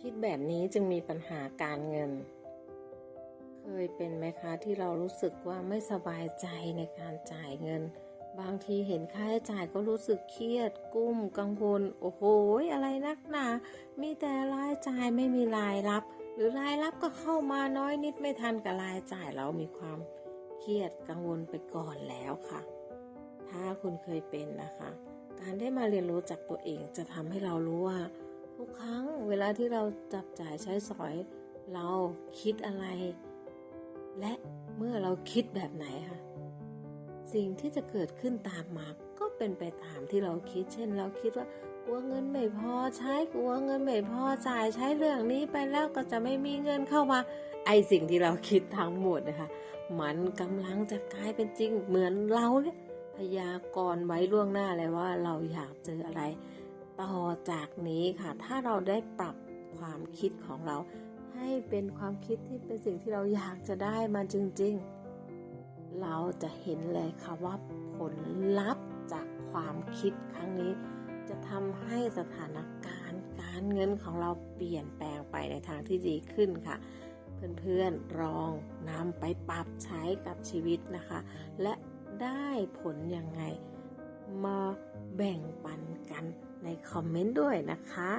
คิดแบบนี้จึงมีปัญหาการเงิน เคยเป็นไหมคะที่เรารู้สึกว่าไม่สบายใจในการจ่ายเงิน บางทีเห็นค่าใช้จ่ายก็รู้สึกเครียด กุ้ม กังวล โอ้โห อะไรนักหนา มีแต่รายจ่ายไม่มีรายรับ หรือรายรับก็เข้ามาน้อยนิดไม่ทันกับรายจ่ายเรามีความเครียดกังวลไปก่อนแล้วค่ะ ถ้าคุณเคยเป็นนะคะ การได้มาเรียนรู้จากตัวเองจะทำให้เรารู้ว่า ทุกครั้งเวลาที่เราจับจ่ายใช้สอย เราคิดอะไร และเมื่อเราคิดแบบไหนคะสิ่งที่จะเกิดขึ้นตามมาก็เป็นไปตามที่เราคิด เช่น เราคิดว่ากลัวเงินไม่พอใช้กลัวเงินไม่พอจ่ายใช้เรื่องนี้ไปแล้วก็จะไม่มีเงินเข้ามา ไอสิ่งที่เราคิดทั้งหมดนะคะ มันกำลังจะกลายเป็นจริงเหมือนเราเนี่ยพยากรณ์ไว้ล่วงหน้าเลยว่าเราอยากเจออะไร ต่อจากนี้ค่ะ ถ้าเราได้ปรับความคิดของเรา ให้เป็นความคิดที่เป็นสิ่งที่เราอยากจะได้มาจริง ๆ เราจะเห็นเลยค่ะว่าผลลัพธ์จากความคิดครั้งนี้ จะทำให้สถานการณ์การเงินของเราเปลี่ยนแปลงไปในทางที่ดีขึ้นค่ะเพื่อนๆลองนำไปปรับใช้กับชีวิตนะคะ และได้ผลยังไง มาแบ่งปันกันในคอมเมนต์ด้วยนะคะ